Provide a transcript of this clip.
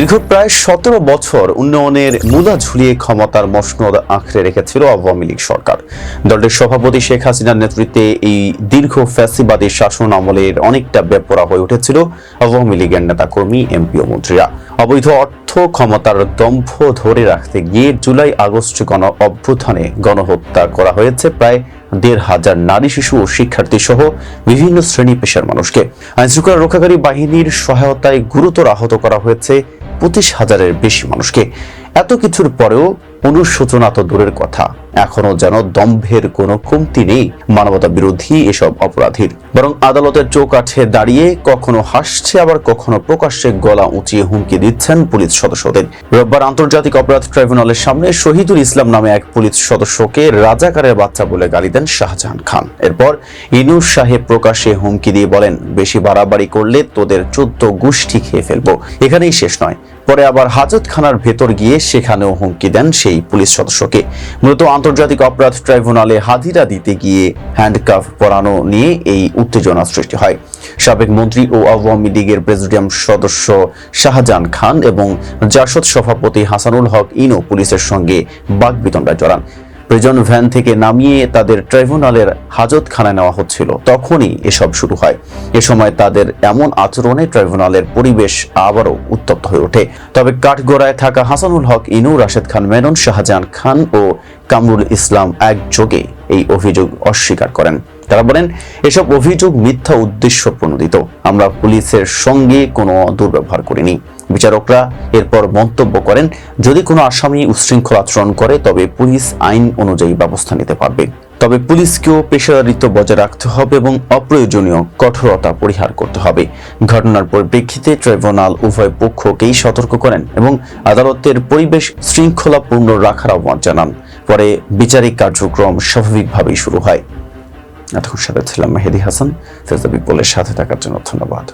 দীর্ঘ প্রায় সতেরো বছর উন্নয়নের মূলা ঝুলিয়ে ক্ষমতার মসনদ আঁকড়ে রেখেছিল আওয়ামী লীগ সরকার। দলটির সভাপতি শেখ হাসিনার নেতৃত্বে এই দীর্ঘ ফ্যাসিবাদী শাসন আমলের অনেকটা বেপরা হয়ে উঠেছিল আওয়ামী লীগের নেতাকর্মী, এমপি ও মন্ত্রীরা। অবৈধ অর্থ ক্ষমতার দম্ভ ধরে রাখতে গিয়ে জুলাই আগস্ট গণ অভ্যুত্থানে গণহত্যা করা হয়েছে প্রায় দেড় হাজার নারী, শিশু ও শিক্ষার্থী সহ বিভিন্ন শ্রেণি পেশার মানুষকে। আইনশৃঙ্খলা রক্ষাকারী বাহিনীর সহায়তায় গুরুতর আহত করা হয়েছে পঁচিশ হাজারের বেশি মানুষকে। এত কিছুর পরেও অনুশোচনা তো দূরের কথা। এখনও যেন দম্ভের কোনো কমতি নেই মানবতা বিরোধী এসব অপরাধীর। বরং আদালতের চৌকাঠে দাঁড়িয়ে কখনো হাসছে, আবার কখনো প্রকাশ্যে গলা উঁচিয়ে হুমকি দিচ্ছেন পুলিশ সদস্যদের। রোববার আন্তর্জাতিক অপরাধ ট্রাইব্যুনালের সামনে শহীদুল ইসলাম নামে এক পুলিশ সদস্যকে রাজাকারের বাচ্চা বলে গালি দেন শাহজাহান খান। এরপর ইনুস সাহেব প্রকাশ্যে হুমকি দিয়ে বলেন, বেশি বাড়াবাড়ি করলে তোদের চোদ্দ গোষ্ঠী খেয়ে ফেলব। এখানেই শেষ নয়। পরে আবার হাজতখানার ভেতর গিয়ে সেখানেও হুমকি দেন সেই পুলিশ সদস্যকে। মূলত আন্তর্জাতিক অপরাধ ট্রাইব্যুনালে হাজিরা দিতে গিয়ে হ্যান্ডকাফ পরানো নিয়ে এই উত্তেজনা সৃষ্টি হয়। সাবেক মন্ত্রী ও আওয়ামী লীগের প্রেসিডিয়াম সদস্য শাহজাহান খান এবং জাসদ সভাপতি হাসানুল হক ইনো পুলিশের সঙ্গে বাগবিতণ্ডায় জড়ান। প্রিজন ভ্যান থেকে নামিয়ে তাদের ট্রাইব্যুনালের হাজতখানায় নেওয়া হচ্ছিল। তখনই এসব শুরু হয়। এ সময় তাদের এমন আচরণে ট্রাইব্যুনালের পরিবেশ আবারও উত্তপ্ত হয়ে ওঠে। তবে কাঠগড়ায় থাকা হাসানুল হক, ইনু, রাশেদ খান, মেনন শাহজাহান খান ও কামরুল ইসলাম একযোগে এই অভিযোগ অস্বীকার করেন। তারা বলেন, এসব অভিযোগ মিথ্যা উদ্দেশ্য প্রণোদিত। আমরা পুলিশের সঙ্গে কোনো দুর্ব্যবহার করিনি। বিচারকরা এরপর মন্তব্য করেন, যদি কোনো আসামি উচ্ছৃঙ্খল আচরণ করে, তবে পুলিশ আইন অনুযায়ী ব্যবস্থা নিতে পারবে। তবে পুলিশকেও পেশাদারিত্ব বজায় রাখতে হবে এবং অপ্রয়োজনীয় কঠোরতা পরিহার করতে হবে। ঘটনার পরিপ্রেক্ষিতে ট্রাইব্যুনাল উভয় পক্ষকেই সতর্ক করেন এবং আদালতের পরিবেশ শৃঙ্খলাপূর্ণ রাখার আহ্বান জানান। পরে বিচারিক কার্যক্রম স্বাভাবিকভাবেই শুরু হয়। এতক্ষণ সাথে ছিলাম মেহেদি হাসান। ফেজা বিপুলের সাথে থাকার জন্য ধন্যবাদ।